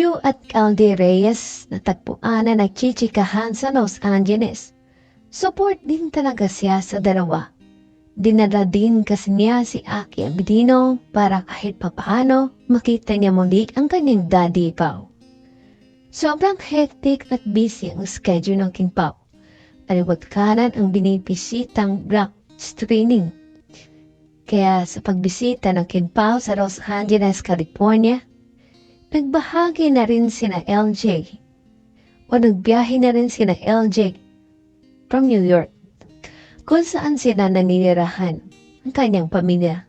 Chu at Calde Reyes natagpuan na nagchichikahan sa Los Angeles. Support din talaga siya sa dalawa. Dinala din kasi niya si Aki Abidino para kahit papaano makita niya muli ang kanyang daddy Pao. Sobrang hectic at busy ang schedule ng King Pao. Aliwat kanan ang binibisitang block screening. Kaya sa pagbisita ng King Pao sa Los Angeles, California, nagbahagi na rin sina LJ o nagbiyahe na rin sina LJ from New York kung saan sila naninirahan ang kanyang pamilya.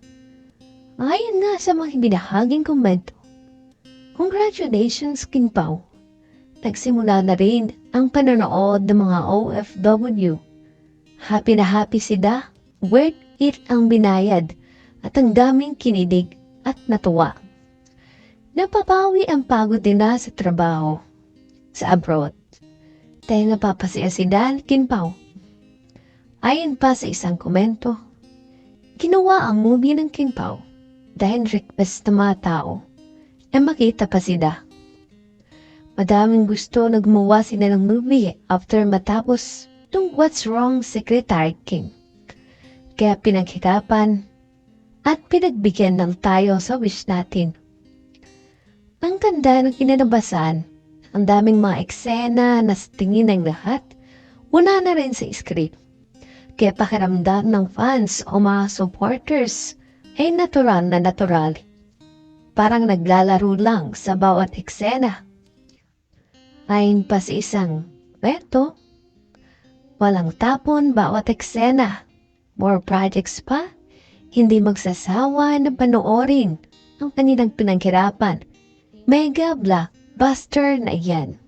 Ayon nga sa mga binahaging komento, Congratulations, King Pao! Nagsimula na rin ang panonood ng mga OFW. Happy na happy sila, worth it ang binayad at ang daming kinilig at natuwa. Napapawi ang pagod nila sa trabaho sa abroad. Dahil napapasaya si Dan Kinpao. Ayon pa sa isang komento, ginawa ang movie ng Kinpao dahil request ng mga tao na makita pa sila. Madaming gusto na gumawa sila ng movie after matapos itong What's Wrong Secretary King. Kaya pinaghirapan at pinagbigyan ng tayo sa wish natin. Ang ganda ng kinanabasan, ang daming mga eksena na sa tingin ng lahat, wala na rin sa script. Kaya pakiramdam ng fans o mga supporters ay natural na natural. Parang naglalaro lang sa bawat eksena. Ayon pa sa isang kwento, walang tapon bawat eksena. More projects pa, hindi magsasawa na panoorin ang kanilang pinaghirapan. Mega blockbuster na yan.